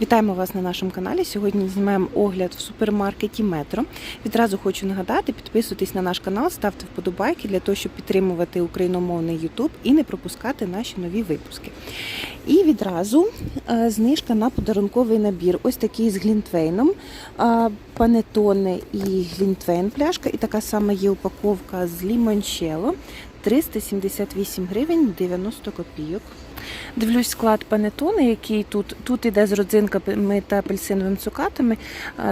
Вітаємо вас на нашому каналі. Сьогодні знімаємо огляд в супермаркеті Метро. Відразу хочу нагадати, підписуйтесь на наш канал, ставте вподобайки для того, щоб підтримувати україномовний YouTube і не пропускати наші нові випуски. І відразу е, знижка на подарунковий набір. Ось такий з глінтвейном, панетоне і глінтвейн пляшка. І така сама є упаковка з лімончело. 378 гривень 90 копійок. Дивлюсь склад панетони, який тут тут іде з родзинками та апельсиновими цукатами.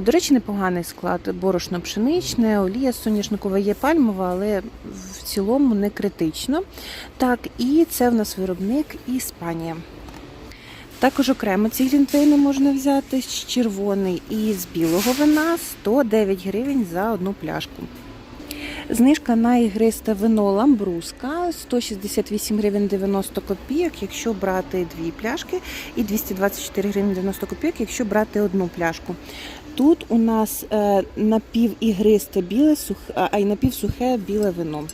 До речі, непоганий склад. Борошно пшеничне, олія соняшникова є пальмова, але в цілому не критично. Так, і це в нас виробник Іспанія. Також окремо ці глінтвейни можна взяти з червоний і з білого вина 109 гривень за одну пляшку. Знижка на ігристе вино ламбруска 168 гривень 90 копійок, якщо брати дві пляшки, і 224 гривень 90 копійок, якщо брати одну пляшку. Тут у нас е, напівігристе біле, а й напівсухе біле вино.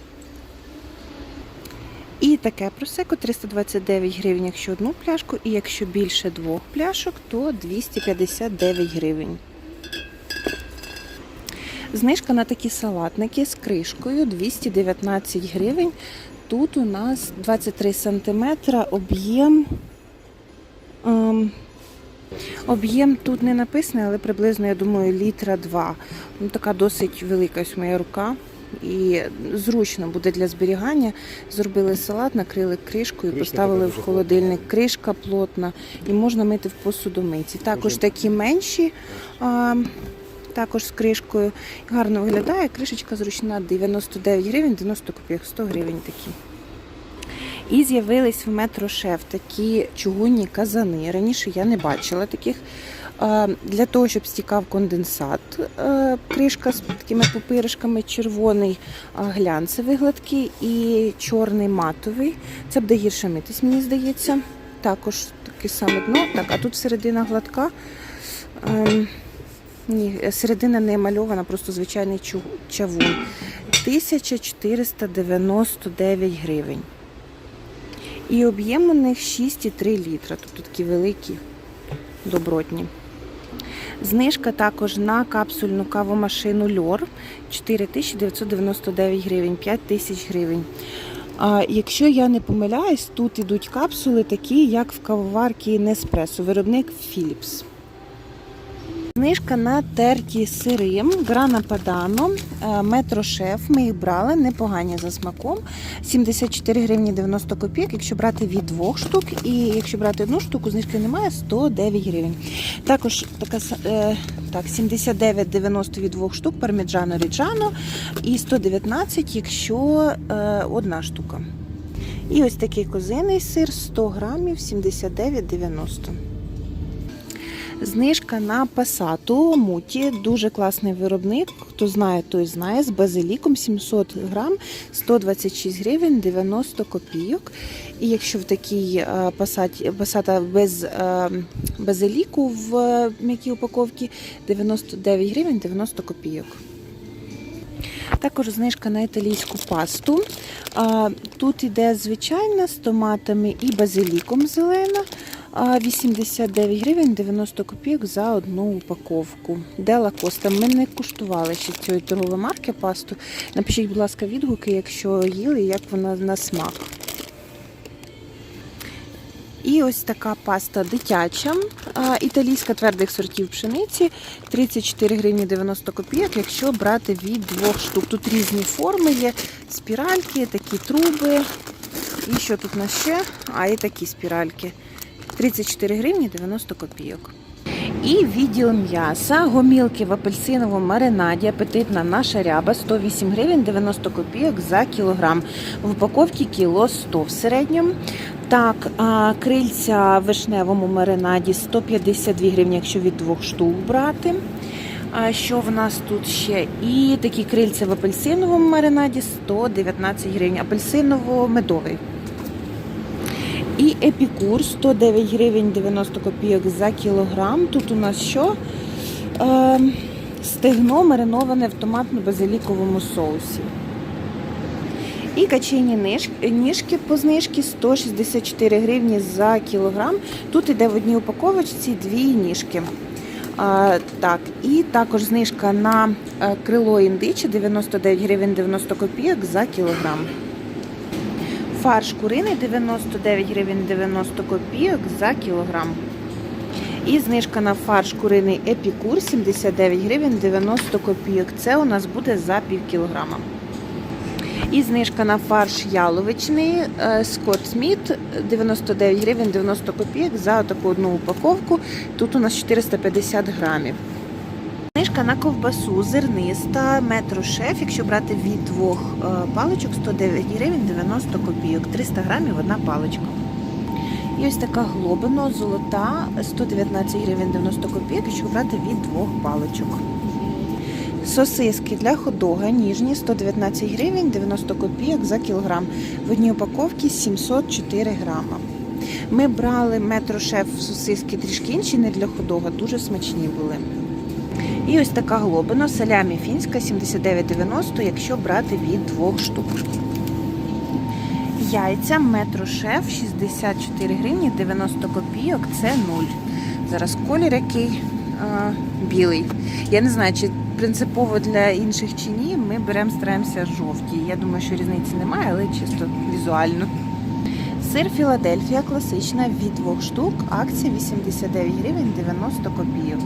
І таке просеко 329 гривень, якщо одну пляшку, і якщо більше двох пляшок, то 259 гривень. Знижка на такі салатники з кришкою 219 гривень. Тут у нас 23 см об'єм. Ем, об'єм тут не написано, але приблизно, я думаю, літра 2. Ну, така досить велика ось моя рука. І зручно буде для зберігання. Зробили салат, накрили кришкою, Кришка поставили в холодильник. Кришка плотна і можна мити в посудомийці. Також такі менші. А, також з кришкою. Гарно виглядає. Кришечка зручна 99 гривень, 90 копійок, 100 гривень такі. І з'явились в метро шеф такі чугунні казани. Раніше я не бачила таких. Для того, щоб стікав конденсат, е, кришка з такими пупиришками, червоний глянцевий гладкий і чорний матовий. Це буде гірше митись, мені здається. Також таке саме дно. Так, а тут середина гладка. Ні, середина не мальована, просто звичайний чавун. 1499 гривень. І об'єм у них 6,3 літра, тобто такі великі, добротні. Знижка також на капсульну кавомашину Льор 4999 гривень, 5000 гривень. А якщо я не помиляюсь, тут ідуть капсули такі, як в кавоварці Неспресо, виробник Philips. Знижка на терті сири, грана падано, е, метро шеф. Ми їх брали, непогані за смаком. 74 гривні 90 копійок, якщо брати від двох штук, і якщо брати одну штуку, знижки немає 109 гривень. Також така е, так, 79,90 від двох штук, парміджано ріджано і 119, якщо е, одна штука. І ось такий козиний сир 100 грамів 79,90. Знижка на пасату муті, дуже класний виробник. Хто знає, той знає. З базиліком 700 грам, 126 гривень 90 копійок. І якщо в такій е, пасаті, пасата без е, базиліку в е, м'якій упаковці 99 гривень 90 копійок. Також знижка на італійську пасту. Тут іде звичайна з томатами і базиліком зелена. А, 89 гривень 90 копійок за одну упаковку. Дела Коста. Ми не куштували ще цієї торгової марки пасту. Напишіть, будь ласка, відгуки, якщо їли, як вона на смак. І ось така паста дитяча, італійська твердих сортів пшениці 34 гривні 90 копійок, якщо брати від двох штук. Тут різні форми є, спіральки, такі труби. І що тут у нас ще? А, і такі спіральки. 34 гривні 90 копійок. І відділ м'яса, гомілки в апельсиновому маринаді, апетитна наша ряба 108 гривень 90 копійок за кілограм. В упаковці кіло 100 в середньому. Так, крильця в вишневому маринаді 152 гривні, якщо від двох штук брати. А що в нас тут ще? І такі крильця в апельсиновому маринаді 119 гривень. Апельсиново-медовий. І епікур 109 гривень 90 копійок за кілограм. Тут у нас що? Е, стегно мариноване в томатно-базиліковому соусі. І качені ніжки по знижці 164 гривні за кілограм. Тут іде в одній упаковочці дві ніжки. А, так, і також знижка на е, крило індичі 99 гривень 90 копійок за кілограм. Фарш куриний 99 гривень 90 копійок за кілограм. І знижка на фарш куриний епікур 79 гривень 90 копійок. Це у нас буде за пів кілограма. І знижка на фарш яловичний Скотт Сміт 99 гривень 90 копійок за таку одну упаковку. Тут у нас 450 грамів. Знижка на ковбасу зерниста метро шеф, якщо брати від двох е, паличок 109 гривень 90 копійок, 300 грамів одна паличка. І ось така глобино золота 119 гривень 90 копійок, якщо брати від двох паличок. Сосиски для ходога ніжні 119 гривень 90 копійок за кілограм. В одній упаковці 704 грама. Ми брали метро шеф сосиски трішки інші, не для ходога, дуже смачні були. І ось така глобина, салямі фінська 79,90, якщо брати від двох штук. Яйця метро шеф 64 гривні 90 копійок, це 0. Зараз колір який а, білий. Я не знаю, чи принципово для інших чи ні. Ми беремо, стараємося жовті. Я думаю, що різниці немає, але чисто візуально. Сир Філадельфія класична від двох штук, акція 89 гривень 90 копійок.